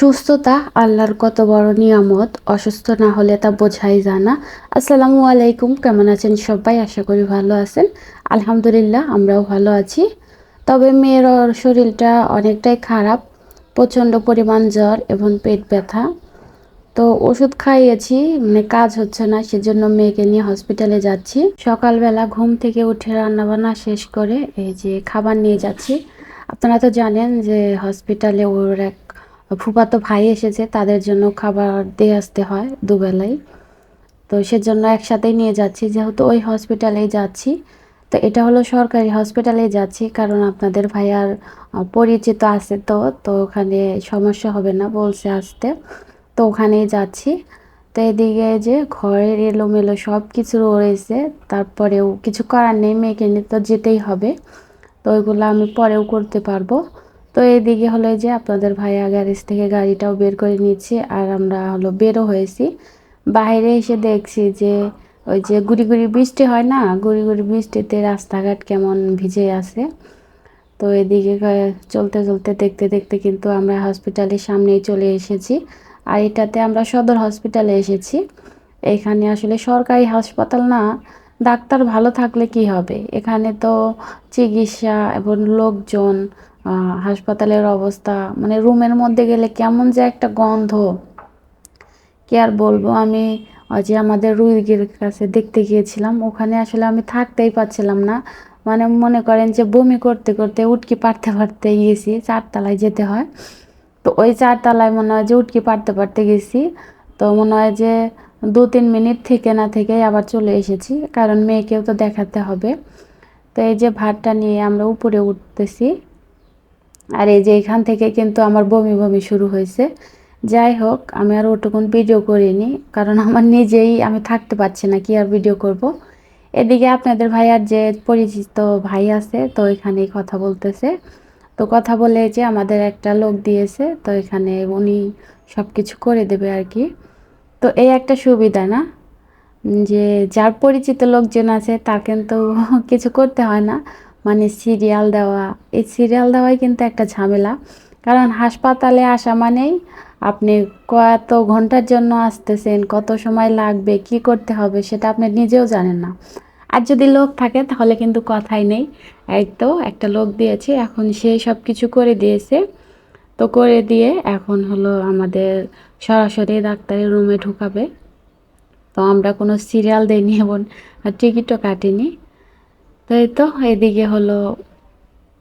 সুস্থতা, আল্লাহর কত বড় নিয়ামত, অসুস্থ না হলে তা বোঝাই যায় না। আসসালামু আলাইকুম, কেমন আছেন সবাই? আশা করি ভালো আছেন। আলহামদুলিল্লাহ, আমরাও ভালো আছি। তবে মেয়ের শরীরটা অনেকটাই খারাপ, প্রচণ্ড পরিমাণ জ্বর এবং পেট ব্যথা। তো ওষুধ খাইয়েছি মানে কাজ হচ্ছে না, সেজন্য মেয়েকে নিয়ে হসপিটালে যাচ্ছি। সকালবেলা ঘুম থেকে উঠে রান্নাবান্না শেষ করে এই যে খাবার নিয়ে যাচ্ছি। আপনারা তো জানেন যে হসপিটালে ওর এক ফুফাতো ভাই এসেছে, তাদের জন্য খাবার দিয়ে আসতে হয় দুবেলাই। তো সেজন্য একসাথেই নিয়ে যাচ্ছি, যেহেতু ওই হসপিটালেই যাচ্ছি। তো এটা হলো সরকারি হসপিটালে যাচ্ছি, কারণ আপনাদের ভাইয়ার পরিচিত আছে তো তো ওখানে সমস্যা হবে না বলছে আসতে। তো ওখানেই যাচ্ছি। তো এদিকে যে ঘরের এলোমেলো সব কিছু রয়েছে, তারপরেও কিছু করার নেই, মেয়েকে নিয়ে তো যেতেই হবে। তো ওইগুলো আমি পরেও করতে পারব। তো এদিকে হলো যে আপনাদের ভাইয়া গ্যারেজ থেকে গাড়িটাও বের করে নিচ্ছে, আর আমরা হলো বেরো হয়েছি। বাইরে এসে দেখছি যে ওই যে গুড়ি গুড়ি বৃষ্টি হয় না, গুড়ি গুড়ি বৃষ্টিতে রাস্তাঘাট কেমন ভিজে আছে। তো এদিকে চলতে চলতে দেখতে দেখতে কিন্তু আমরা হসপিটালের সামনেই চলে এসেছি, আর এটাতে আমরা সদর হসপিটালে এসেছি। এখানে আসলে সরকারি হাসপাতাল না, ডাক্তার ভালো থাকলে কি হবে? এখানে তো চিকিৎসা এবং লোকজন হাসপাতালের অবস্থা মানে রুমের মধ্যে গেলে কেমন যে একটা গন্ধ। কি আর বলব, আমি যে আমাদের রুগীর কাছে দেখতে গিয়েছিলাম, ওখানে আসলে আমি থাকতেই পারছিলাম না। মানে মনে করেন যে বমি করতে করতে উটকি পারতে পারতে গেছি, চারতলায় যেতে হয়। তো ওই চারতলায় মনে হয় যে উটকি পারতে পারতে গেছি। তো মনে হয় যে দু তিন মিনিট থেকে না থেকে আবার চলে এসেছি, কারণ মেয়েকেও তো দেখাতে হবে। তো এই যে ভাতটা নিয়ে আমরা উপরে উঠতেছি। আর এই যে এখান থেকে কিন্তু আমার বমি বমি শুরু হয়েছে। যাই হোক, আমি আর ওটুকুন ভিডিও করিনি, কারণ আমার নিজেই আমি থাকতে পারছি না কি আর ভিডিও করব। এদিকে আপনাদের ভাইয়ার যে পরিচিত ভাই আছে, তো এখানেই কথা বলতেছে। তো কথা বলে যে আমাদের একটা লোক দিয়েছে, তো এখানে উনি সব কিছু করে দেবে আর কি। তো এই একটা সুবিধা না, যে যার পরিচিত লোকজন আছে, তার কিন্তু কিছু করতে হয় না। মানে সিরিয়াল দেওয়া, এই সিরিয়াল দেওয়াই কিন্তু একটা ঝামেলা। কারণ হাসপাতালে আসা মানেই আপনি কত ঘণ্টার জন্য আসতেছেন, কত সময় লাগবে, কি করতে হবে সেটা আপনি নিজেও জানেন না। আর যদি লোক থাকে তাহলে কিন্তু কথাই নেই। এই তো একটা লোক দিয়েছে, এখন সে সব কিছু করে দিয়েছে। তো করে দিয়ে এখন হলো আমাদের সরাসরি ডাক্তারের রুমে ঢুকাবে। তো আমরা কোনো সিরিয়াল দেয়নি এবং টিকিটও কাটিনি। তো এই তো এদিকে হলো,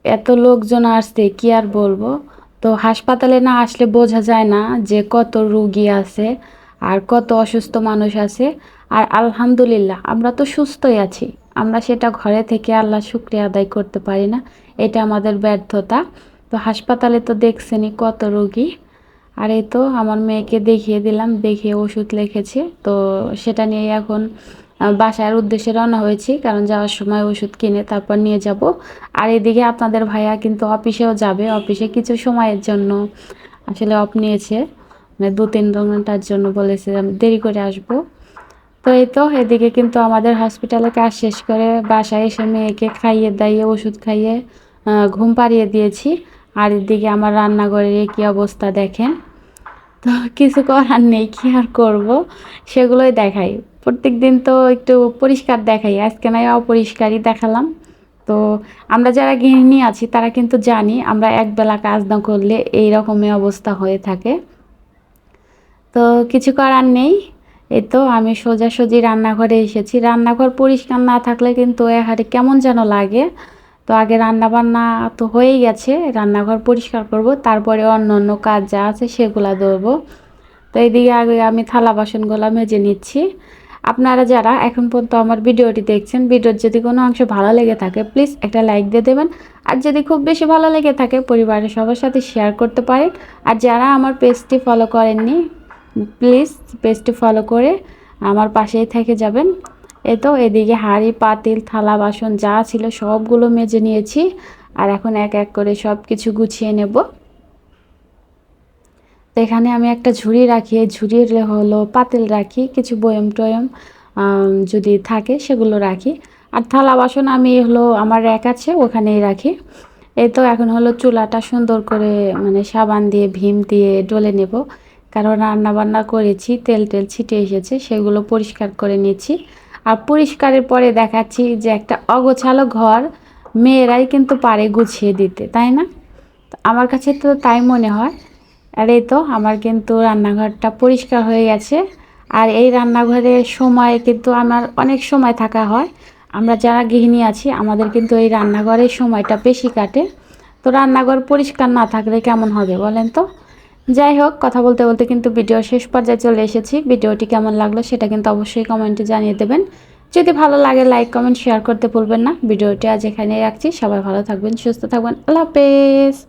এত লোকজন আসছে, কি আর বলব? তো হাসপাতালে না আসলে বোঝা যায় না যে কত রুগী আছে আর কত অসুস্থ মানুষ আছে। আর আলহামদুলিল্লাহ, আমরা তো সুস্থই আছি। আমরা সেটা ঘরে থেকে আল্লাহ শুক্রিয়া আদায় করতে পারি না, এটা আমাদের ব্যর্থতা। তো হাসপাতালে তো দেখছেনই কত রুগী। আর এই তো, আমার মেয়েকে দেখিয়ে দিলাম দেখিয়ে ওষুধ লিখেছে। তো সেটা নিয়ে এখন বাসার উদ্দেশ্যে রওনা হয়েছি, কারণ যাওয়ার সময় ওষুধ কিনে তারপর নিয়ে যাব। আর এদিকে আপনাদের ভাইয়া কিন্তু অফিসেও যাবে, অফিসে কিছু সময়ের জন্য আসলে অফ নিয়েছে। মানে দু তিন ঘণ্টার জন্য বলেছে, আমি দেরি করে আসব। তো এই তো, এদিকে কিন্তু আমাদের হসপিটালে কাজ শেষ করে বাসায় এসে মেয়েকে খাইয়ে দাইয়ে, ওষুধ খাইয়ে ঘুম পাড়িয়ে দিয়েছি। আর এদিকে আমার রান্নাঘরের কি অবস্থা দেখেন। তো কিছু করার নেই, কি আর করব? সেগুলোই দেখাই। প্রত্যেক দিন তো একটু পরিষ্কার দেখাই। আজকে নয় অপরিষ্কারই দেখালাম। তো আমরা যারা গৃহিণী আছি, তারা কিন্তু জানি আমরা একবেলা কাজ না করলে এই রকমই অবস্থা হয়ে থাকে। তো কিছু করার নেই। এই তো আমি সোজাসুজি রান্নাঘরে এসেছি। রান্নাঘর পরিষ্কার না থাকলে কিন্তু এ হারে কেমন যেন লাগে। তো আগে রান্না বান্না তো হয়েই গেছে। রান্নাঘর পরিষ্কার করব, তারপরে অন্য অন্য কাজ যা আছে সেগুলা ধরবো। তো এইদিকে আগে আমি থালা বাসনগুলো মেজে নিচ্ছি। আপনারা যারা এখন পর্যন্ত আমার ভিডিওটি দেখছেন, ভিডিওর যদি কোনো অংশ ভালো লেগে থাকে প্লিজ একটা লাইক দিয়ে দেবেন। আর যদি খুব বেশি ভালো লেগে থাকে, পরিবারের সবার সাথে শেয়ার করতে পারেন। আর যারা আমার পেজটি ফলো করেননি প্লিজ পেজটি ফলো করে আমার পাশেই থেকে যাবেন। এ তো এদিকে হাঁড়ি, পাতিল, থালা, বাসন যা ছিল সবগুলো মেজে নিয়েছি। আর এখন এক এক করে সব কিছু গুছিয়ে নেব। এখানে আমি একটা ঝুড়ি রাখি ঝুড়ির হলো পাতিল রাখি, কিছু বয়ম টয়ম যদি থাকে সেগুলো রাখি। আর থালা বাসন আমি হলো আমার র্যাক আছে, ওখানেই রাখি। এই তো এখন হলো চুলাটা সুন্দর করে মানে সাবান দিয়ে, ভীম দিয়ে ডলে নেব। কারণ রান্না বান্না করেছি, তেল টেল ছিটে এসেছে, সেগুলো পরিষ্কার করে নিয়েছি আর পরিষ্কারের পরে দেখাচ্ছি যে একটা অগোছালো ঘর মেয়েরাই কিন্তু পারে গুছিয়ে দিতে, তাই না? আমার কাছে তো তাই মনে হয়। আর এই তো আমার কিন্তু রান্নাঘরটা পরিষ্কার হয়ে গেছে। আর এই রান্নাঘরে সময় কিন্তু আমার অনেক সময় থাকা হয়। আমরা যারা গৃহিণী আছি, আমাদের কিন্তু এই রান্নাঘরের সময়টা বেশি কাটে। তো রান্নাঘর পরিষ্কার না থাকলে কেমন হবে বলেন তো? যাই হোক, কথা বলতে বলতে কিন্তু ভিডিও শেষ পর্যায়ে চলে এসেছি। ভিডিওটি কেমন লাগল সেটা কিন্তু অবশ্যই কমেন্টে জানিয়ে দেবেন। যদি ভালো লাগে, লাইক, কমেন্ট, শেয়ার করতে ভুলবেন না। ভিডিওটি আজ এখানেই রাখছি। সবাই ভালো থাকবেন, সুস্থ থাকবেন। আল্লাহ হাফেজ।